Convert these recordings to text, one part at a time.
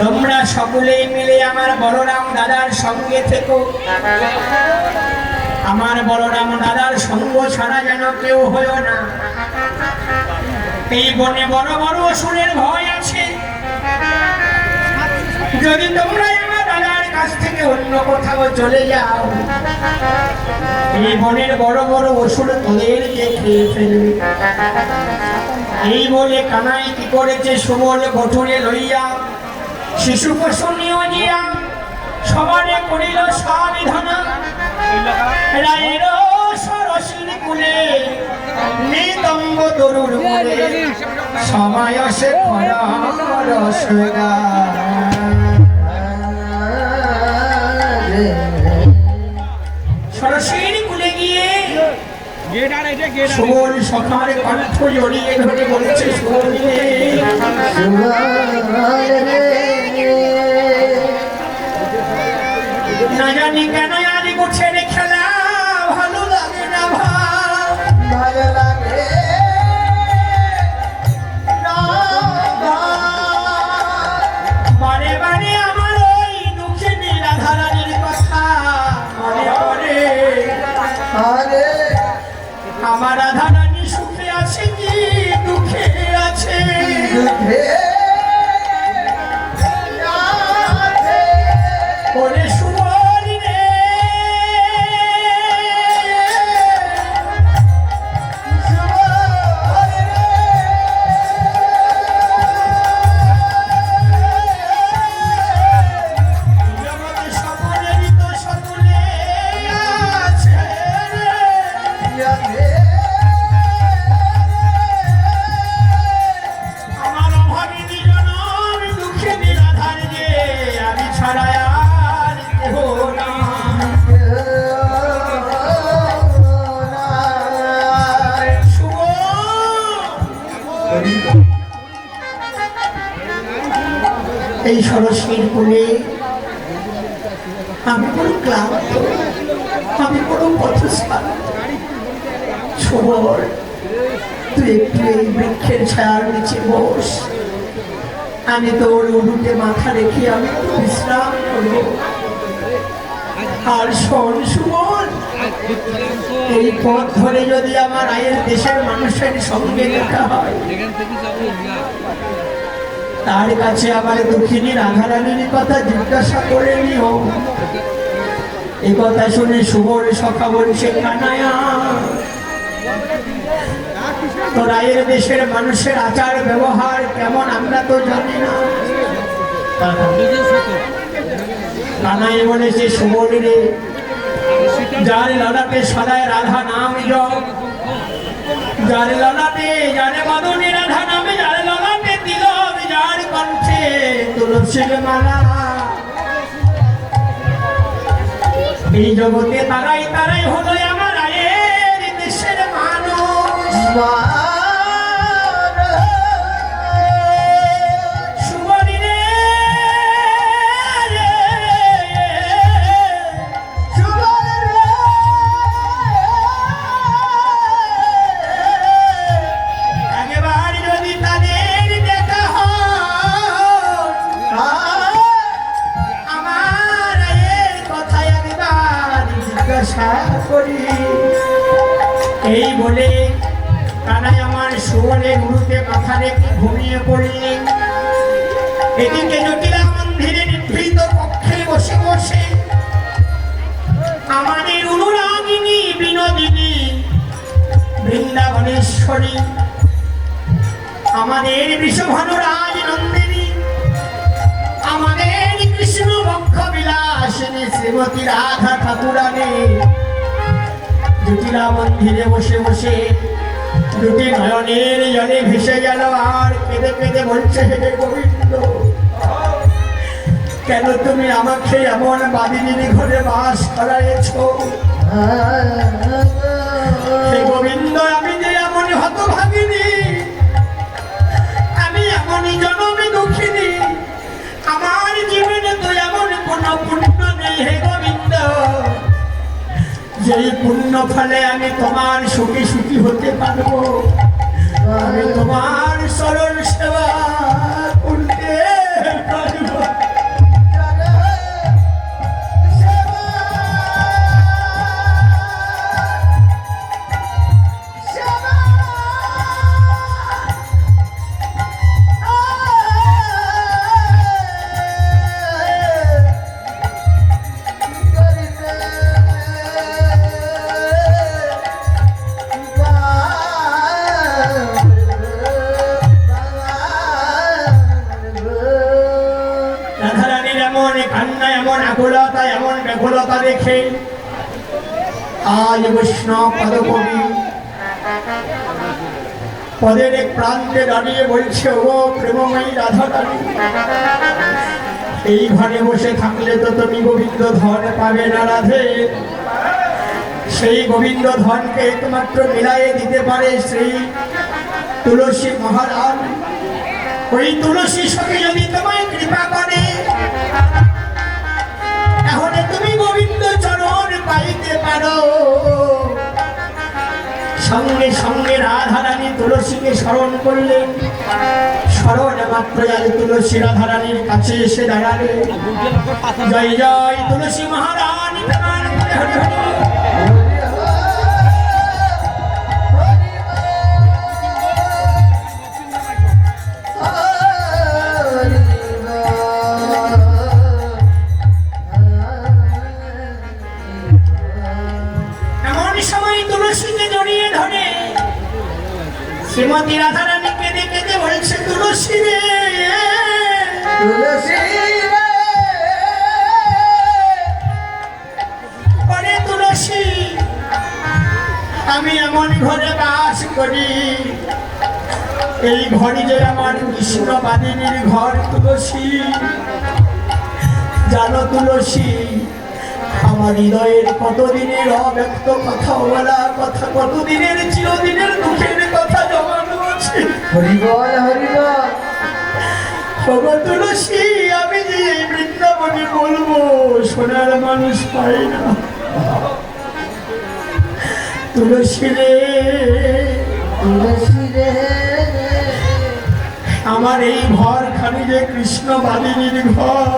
তোমরা সকলেই মিলে আমার বলরাম দাদার সঙ্গে থেকো। আমার বলরাম দাদার সঙ্গ ছাড়া যেন কেউ হয়েও না। এই বনে বড় বড় অসুরের ভয় আছে। যদি তোমরা আমার দাদার কাছ থেকে অন্য কোথাও চলে যাও, এই বনের বড় বড় অসুর তোদেরকে খেয়ে ফেলবে। এই বলে কানাই কি করেছে সুবল বটুরে লইয়া শিশু পশনীয় জিয়া সবারে করিল সাবিধানা রায়ের সরসির কুলে নিতম্ব তরুর কুলে সময় সে খরা কুলে গিয়ে সুবল সখার কণ্ঠ জড়িয়ে ধরে বলেছে সুবল না জানি কেন খেলা ভালো লাগে না ভাই। বারে বারে আমার ওই দুঃখে নিরাধারানির কথা মনে পড়ে। আমার রাধারানী সুখে আছে কি? দুঃখে আছে। এই সরস্বীর কোলে আমি বড় ক্লান্ত, আমি বড় পথস্থান। শোভর তুই একটু এই বৃক্ষের ছায়ার নিচে বস। আমি তোর উলুটে মাথা রেখে আমি বিশ্রাম করব। আর শোন সুমন, এই পথ ধরে যদি আমার আয়ের দেশের মানুষের সঙ্গে দেখা হয় তার কাছে আবার দুঃখিনী রাধারানীর কথা জিজ্ঞাসা করে নিও। এই কথা শুনে শুভর সখা বলছে কানায়া তো রায়ের দেশের মানুষের আচার ব্যবহার কেমন আমরা তো জানি না। কানাই বলেছে রে, যার ললাটে সদায় রাধা নাম যার ললাটে যার জগতে তারাই তারাই হলো আমার আয়ের দেশের মানুষ। এই বলে কানাই আমার সুবলে গুরুতে মাথা রেখে ঘুমিয়ে পড়লেন এদিকে জটিলা মন্দিরে নিভৃত কক্ষে বসে বসে আমাদের অনুরাগিনী, বিনোদিনী, বৃন্দাবনেশ্বরী, আমাদের বিশ্বভানু রাজ নন্দিনী, আমাদের কৃষ্ণ বক্ষ বিলাসিনী শ্রীমতী রাধা ঠাকুরানী জটিলা মন্দিরে বসে বসে দুটি নয়নের জলে ভেসে গেল আর কেঁদে কেঁদে বলছে, হে গোবিন্দ, কেন তুমি আমাকে এমন বাদিনীর ঘরে বাস করাইছ? গোবিন্দ, আমি যে এমন হতভাগিনী, আমি এমনই জনমে দুঃখিনী, আমার জীবনে তো এমন কোনো পুণ্য নেই, হে যেই পুণ্য ফলে আমি তোমার সুখী সুখী হতে পারব আমি তোমার সরল সেবা আকুলতা এমন ব্যাকুলতা দেখে। আজ বৈষ্ণব পদকবি। পদের এক প্রান্তে দাঁড়িয়ে বলছে ও প্রেমময়ী রাধা রানী এই ঘরে বসে থাকলে তো তুমি গোবিন্দ ধন পাবে না রাধে। সেই গোবিন্দ ধনকে একমাত্র মিলাইয়ে দিতে পারে শ্রী তুলসী মহারাজ। ওই তুলসী সঙ্গে যদি তোমায় কৃপা করে পাইতে পারো। সঙ্গে সঙ্গে রাধারানী তুলসীকে স্মরণ করলেন স্মরণ মাত্র আজ তুলসী রাধারানীর কাছে এসে দাঁড়ালে জয় জয় তুলসী মহারানী করি। এই ঘরে যে আমার কৃষ্ণ বাদিনীর ঘর তুলসী জানো তুলসী আমার হৃদয়ের কতদিনের অব্যক্ত কথা বলা কথা কতদিনের চিরদিনের দুঃখের কথা জমানো আছে? হরিবল হরিবল খবর তুলসী আমি যে এই বৃন্দাবনে বলব সোনার মানুষ পাই না। তুলসী রে আমার এই ঘর খানি যে কৃষ্ণ বাদিনীর ঘর,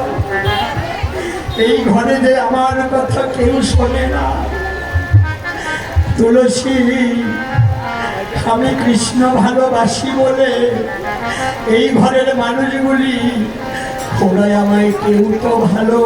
এই ঘরে যে আমার কথা কেউ শোনে না। তুলসী, আমি কৃষ্ণ ভালোবাসি বলে এই ঘরের মানুষগুলি ওরা আমায় কেউ তো ভালো